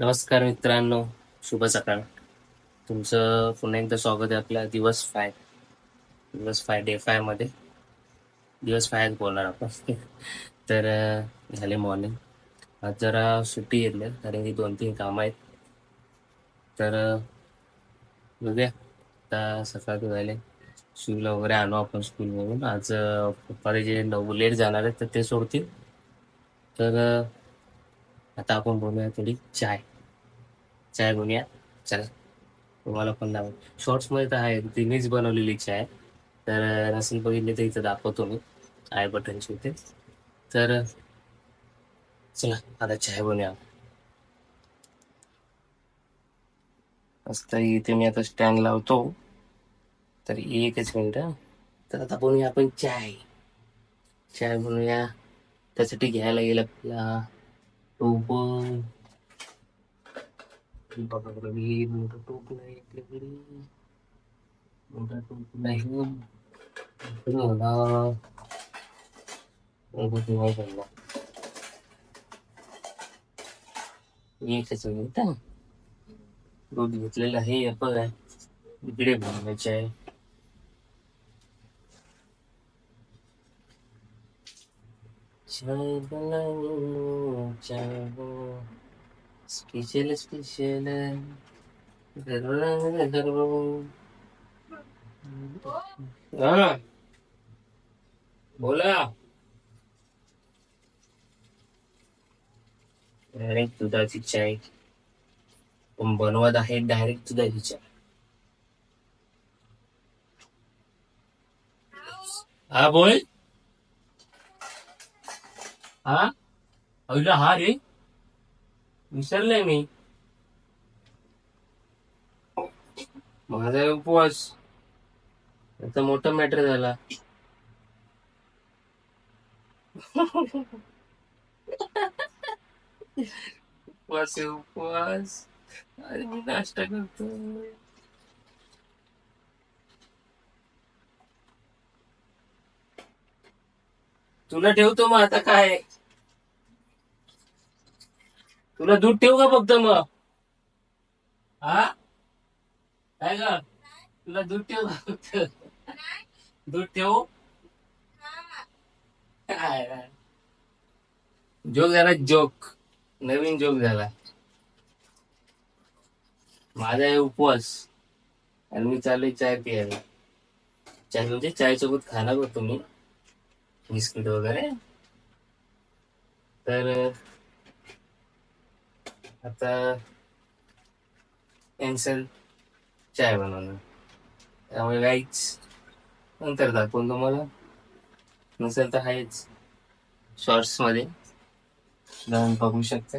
नमस्कार मित्रांनो शुभ सकाळ. तुमचं पुन्हा एकदा स्वागत आहे आपल्या दिवस फाय दिवस फाय डे फायमध्ये. दिवस फायच बोलणार आपण. तर झाले मॉर्निंग आज जरा सुट्टी घेतली कारण की दोन तीन कामं आहेत. तर बघूया. आता सकाळ झाले. शिवला वगैरे आणू आपण स्कूलमधून आज पप्पा जे नऊ लेट जाणार आहेत तर ते सोडतील. तर आता आपण बोलूया थोडी चाय. चाय बनवूया चला. तुम्हाला पण दाव शॉर्ट्समध्ये तर आहे तिनेच बनवलेली चाय. तर अं, नसेल बघितले तर इथं दाखवतो मी. आय बटनची इथे. तर चला आता चाय बनवूया. मस्त इथे मी आता स्टँड लावतो. तर एकच मिनिट तर आता बनवूया आपण चाय. चाय बनवूया. त्यासाठी घ्यायला गेलं आपल्याला टोप बघा बरं, मी मोठं टोप नाही आपल्याकडे मोठा टोप नाही इकडे होता. बघू तेव्हा समजा. एकच मिनिट हं. दूध घेतलेलं आहे हे बघा इकडे बनवायचे आहे चाय बनाओ चाय स्पेशल स्पेशल बोला डायरेक्ट दुधाची चाय पण बनवत आहे डायरेक्ट दुधाची चाय हा बोल. हा? अहिला हा रे. विसरलंय मी. माझा उपवास. आता मोठा मॅटर झाला. उपवास आहे उपवास. अरे मी नाश्ता करतो. तुला ठेवतो मग आता काय? तुला दूध ठेवू का फक्त मग? हा? काय ग? तुला दूध ठेवू का फक्त? दूध ठेवू? काय जोक झाला जोक. नवीन जोक झाला. माझा आहे उपवास. आणि मी चाललोय चाय प्यायला. चाय म्हणजे चाय सोबत खाणार होतो मी. बिस्किट वगैरे. तर आता कॅन्सल चाय बनवणं त्यामुळे काहीच नंतर दाखवून तुम्हाला. नसेल तर आहेच. शॉर्ट्समध्ये. जाऊन बघू शकता.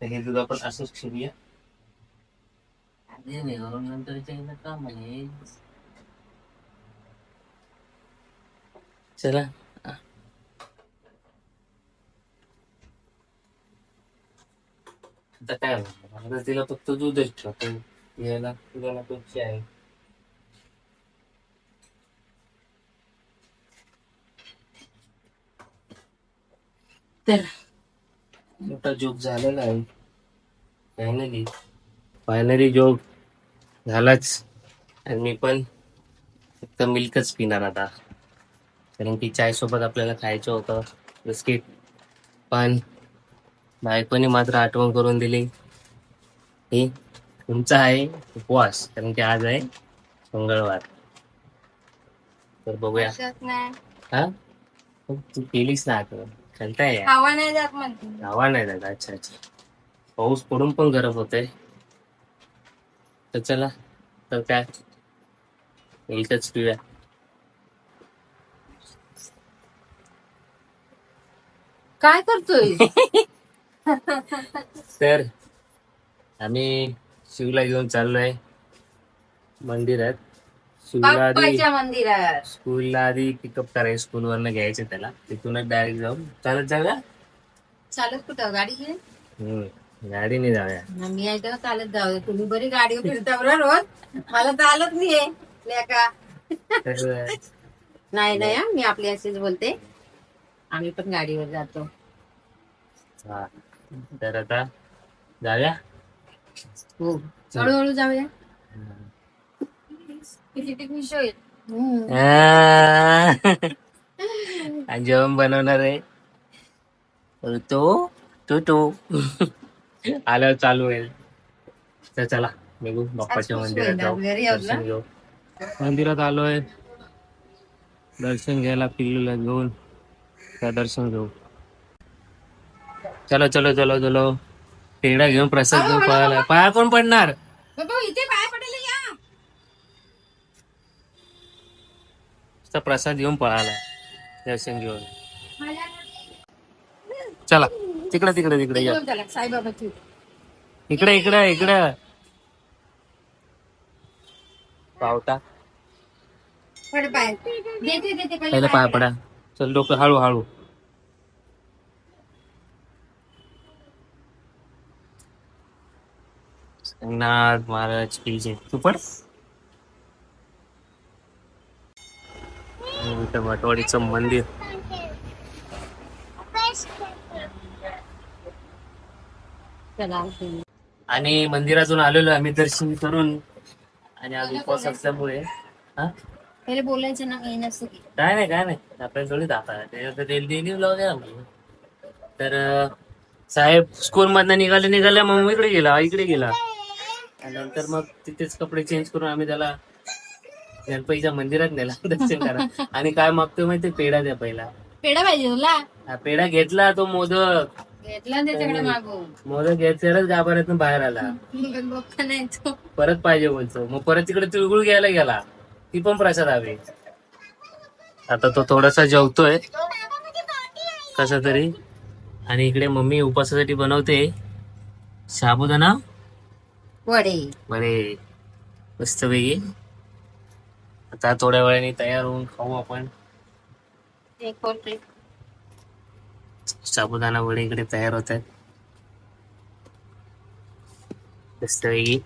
तर हे दूध आपण असंच ठेवूया येणं काम आहे चला. आता काय? आता तिला फक्त दूधच ठेवतो. याला तुला नको आहे तर. मोठा जोक झालेला आहे. फायनली फायनली जोक झालाच. आणि मी पण फक्त मिल्कच पिणार आता. कारण की चाय सोबत आपल्याला खायचं होतं. बिस्किट पण बायकोने मात्र आठवण करून दिली. ही तुमचा आहे उपवास कारण की आज आहे मंगळवार. तर बघूया. हा? तू केलीस ना आठवण. चालताय हवा नाही जात म्हणते. नाही अच्छा अच्छा. पाऊस पडून पण गरम होतंय. तर चला तर काय? एकच पिऊया. काय करतोय तर आम्ही शिवला घेऊन चाललोय. मंदिरात शिवला आधी मंदिरात. स्कूलला आधी पिकअप करायचं स्कूल वरनं घ्यायचं त्याला. तिथूनच डायरेक्ट जाऊन चालत जाऊया? चालत कुठं? गाडी घे. हम्म गाडीने जाऊया. मी आहे तेव्हा चालत जाऊ तुम्ही बरी गाडी फिरता बरं रोज. मला चालत नाहीये. लेका तर नाही नाही हं, मी आपली अशीच बोलते. आम्ही पण गाडीवर जातो. हा. तर आता जाऊया. हो. हळूहळू जाऊया. आणि जेवण बनवणार आहे. तो तो तो. आल्यावर चालू होईल. तर चला निघू बाप्पाच्या मंदिरात जाऊ. दर्शन घेऊ. मंदिरात आलोय. दर्शन घ्यायला पिल्लूला घेऊन त्या दर्शन घेऊ. चलो चलो चलो चलो. पेढा घेऊन प्रसाद घेऊन पळाला. पाया कोण पडणार. प्रसाद घेऊन पळाला. दर्शन घेऊन चला. तिकडे तिकडे तिकडे या. इकडे इकडे इकडे. पावटा. पहिला पाय पडा. चल डोकं हळू हळू. नाथ महाराज की जय. तू पण वटवाडीचं मंदिर. आणि मंदिरातून आलेलो आम्ही दर्शन करून. आणि आज उपवास असल्यामुळे हा? बोलायचं ना काही नसतं की. काय नाही काय नाही. आपल्याला थोडी दाखवा डेली आहे आम्हाला तर साहेब स्कूल मधनं निघाले निघाले मग इकडे गेला इकडे गेला. आणि नंतर मग तिथेच कपडे चेंज करून आम्ही त्याला गणपतीच्या मंदिरात नेला दर्शन करा आणि काय मागतोय माहिती पेढा द्या पहिला. पेढा पाहिजे तुला? हा पेढा घेतला तो मोदक. घेतला ना त्याच्याकडे मागून. मोदक गाभाऱ्यातून बाहेर आला. बाप्पा नाही तो. परत पाहिजे बोलतो. मग परत तिकडे तिळगुळ घ्यायला गेला. ती पण प्रसाद हवी. आता तो थोडासा जेवतोय. कसा तरी आणि इकडे मम्मी उपासासाठी बनवते. साबुदाणा वडे. बरे मस्त पैकी. आता थोड्या वेळाने तयार होऊन खाऊ आपण. एक पोल्ट्री साबुदाणा वडे इकडे तयार होत आहेत. मस्त पैकी.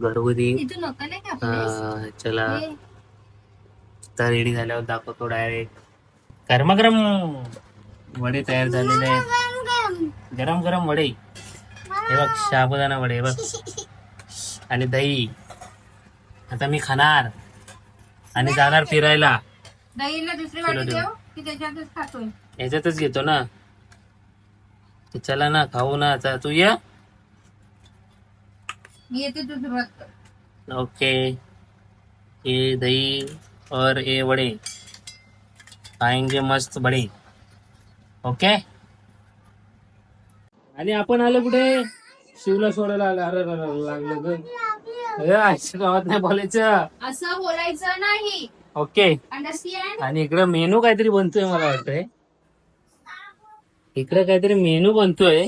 घरगुती. इथून नका नाही का अं, चला. हे, आता रेडी झाल्यावर दाखवतो डायरेक्ट गरमागरम वडे तयार झालेले आहेत. गरम गरम वडे. हे बघ साबुदाणा वडे बघ. आणि दही. आता मी खाणार. आणि जाणार फिरायला. दहीला दुसरी चला वाटी देऊ. देऊ की त्याच्यातच खातोय. याच्यातच घेतो ना. चला ना खाऊ ना आता. तू ये. मी येते तू सुरुवात कर. ओके. ये दही और ये वड़े. खाएंगे मस्त बडे ओके? आणि आपण आलो कुठे? शिवला सोडायला आलं. अरे लागलं ग. अरे, गावात नाही बोलायचं. असं बोलायचं नाही. ओके. अंडरस्टँड आणि इकडं मेनू काहीतरी बनतोय मला वाटतंय. इकडं काहीतरी मेनू बनतोय.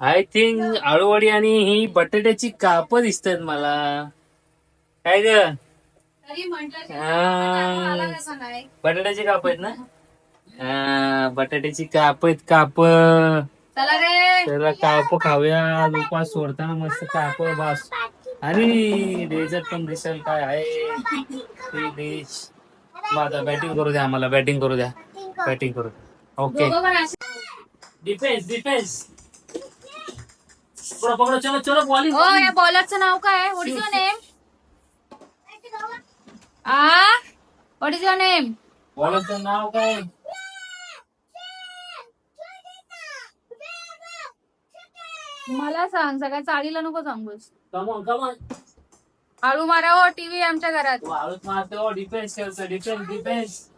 आय थिंक आळूवडी आणि ही बटाट्याची काप दिसतात मला. काय ग? तरी म्हटलं आ, मला कसं नाही? बटाट्याची काप आहेत ना? हा, बटाट्याची काप आहेत काप. त्याला काप खाऊया. उपास सोडताना मस्त काप बस. आणि डेझर्ट पण दिसेल काय आहे. ते डिश आता बॅटिंग करू द्या आम्हाला बॅटिंग करू द्या. बॅटिंग करू द्या. ओके. डिफेन्स डिफेन्स पकडो पकडो चलो चलो बॉलिंग हो या बॉलरचं नाव काय what is your name a? What is your name बॉलरचं नाव काय? मला सांग सगळ्या चाळीला नको सांगूस कमॉन कमॉन हळू मारा हो टीव्ही आमच्या घरात. वाळूत मारतो डिफेन्स खेळतो डिफेन्स डिफेन्स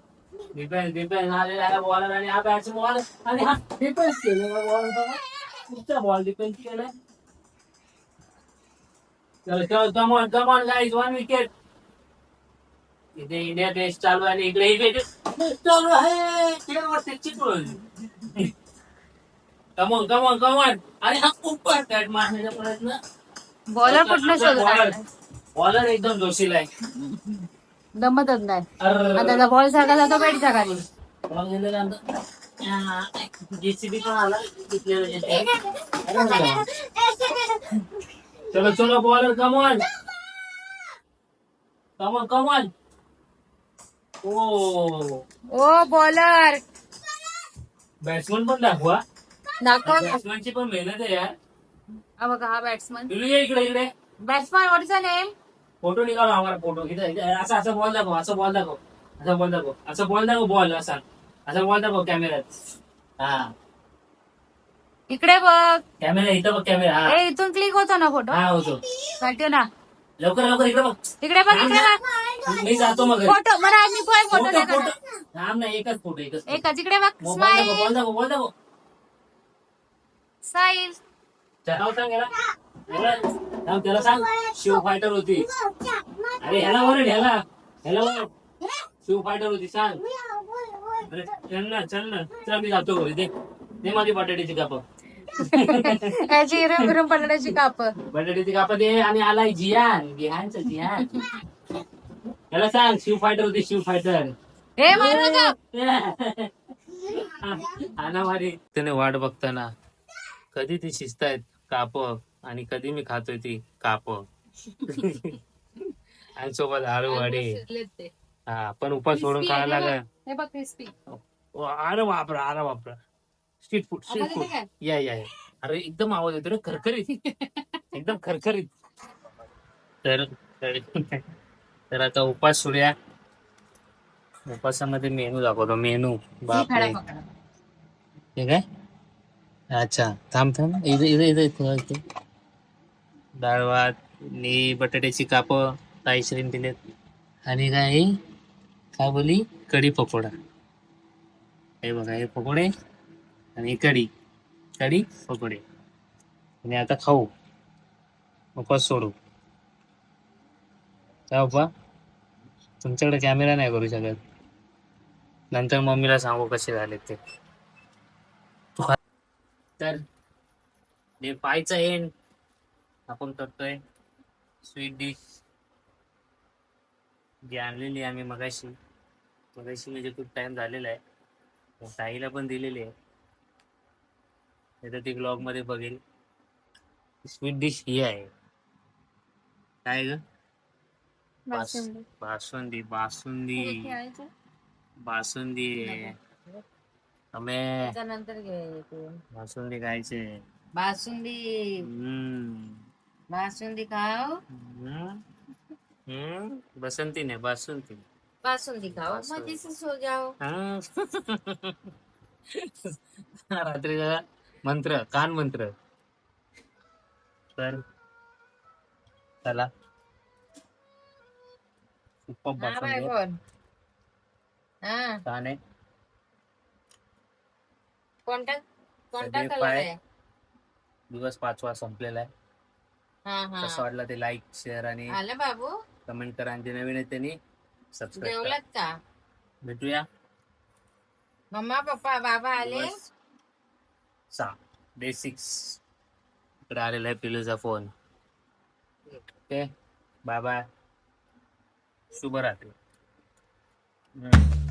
डिफेन्स डिफेन्स आलेला आहे बॉलर आणि हा बॉल आणि हा डिफेन्स केलेला बॉल कुठचा बॉल डिफेन्स केलाय चलो चलो come on come on guys one wicket इथे इंडिया टेस्ट चालू आहे आणि इकडे इकडे. चालू आहे. खेळ वाटते चिकळून कमॉन कमॉन कमॉन आणि हा खूप बॅट मारण्याचा प्रयत्न बॉलर कुठलं शोधत बॉलर एकदम जोशीला आहे दमतच नाही अर्र. आता त्याचा बॉल सारखा जातो बॅटच्या खाली बॉल गेल्यानंतर जेसीबी पण आला तिथल्या चलो चलो bowler come on come on come on ओ ओ बॉलर बॅट्समन पण दाखवा दाखव बॅट्समॅनची पण मेहनत आहे यार. हा बघा हा बॅट्समन ये इकडे इकडे. Batsman what is name photo निघालो आम्हाला फोटो. इथे इथे असं असं बॉल दाखव असं बॉल दाखव. असं बॉल दाखव. असं बॉल दाखव बॉल असा. असं बॉल दाखव कॅमेऱ्यात हा. इकडे बघ. कॅमेरा इथं बघ कॅमेरा हा. ए इथून क्लिक होतो ना फोटो हा होतो. पाठव ना. लवकर लवकर इकडे बघ. इकडे बघ इकडे बघ. मी जातो मग घरी. फोटो मला मी पण फोटो फोटो फोटो थांब ना एकच फोटो एकच. एकच इकडे बघ. बॉल दाखव बॉल दाखव बॉल दाखव. स्माईल नाव सांग याला याला नाव त्याला सांग शिव फायटर होती अरे ह्याला वर ह्याला ह्याला वर शिव फायटर होती सांग अरे चल ना चल ना चल मी जातो घरी दे दे माझी बटाट्याची काप याची हिरम हिरम पडण्याची काप बटाट्याची काप दे आणि आलाय जियान जिहानच जिहान याला सांग शिव फायटर होती शिव फायटर हे मारू नका. त्याने वाट बघताना कधी ती शिजत आहेत काप आणि कधी मी खातोय ती काप. आणि सोबत आळू वाडे. हा पण उपास सोडून खायला ना लागा हे बघ क्रिस्पी अरे बापरा अरे बापरा स्ट्रीट फूड स्ट्रीट फूड? या या या. अरे एकदम आवाज येतो रे खरखरीत. एकदम खरखरीत. तर तर तर आता उपास सोडूया. उपासामध्ये मेनू दाखवतो. मेनू बापरे. ठीक आहे अच्छा थांब थांब. इथे इथे इथे इथे इथे. डाळ भात आणि बटाट्याची काप ताईश्रीन दिलेत. आणि काय? काय बोली कढी पकोडा. हे बघा हे पकोडे आणि कढी. कढी पकोडे. आणि आता खाऊ. उपास सोडू. काय बाप्पा? तुमच्याकडे कॅमेरा नाही करू शकत. नंतर मम्मीला सांगू कसे झाले ते. तर डे फायचा एंड आपण करतोय. स्वीट डिश जी आणलेली आहे आम्ही मगाशी. मगाशी म्हणजे खूप टाइम झालेला आहे. ताईला पण दिलेली आहे. तर ती ब्लॉगमध्ये बघेल. स्वीट डिश ही आहे. काय ग? बास- बासुंदी. बासुंदी. बासुंदी. अमे नंतर घे. बासुंदी खायचे. बासुंदी. हम्म. बासुंदी खाव हम्म. हम्म. बसंती नाही बासुंती. बासुंदी खाओ. बासुंदी. मजे से सो जाओ. हा. रात्रीचा मंत्र कान मंत्र. तर चला. खूप हा बाय बासुंदी. बोल. हा. छान आहे. कोणता कोणता सगळे कलर पाय. आहे? दिवस पाचवा संपलेला आहे हा. कसं हा वाटलं ते लाईक शेअर आणि आलं बाबू. कमेंट करा आणि जे नवीन आहे त्यांनी सबस्क्राईब करा. जेवलात का? भेटूया. मम्मा पप्पा बाबा आले? दिवस सहा. डे सिक्स इकडे आलेला आहे पिलूचा फोन ओके. Bye bye. शुभरात्री. हम्म.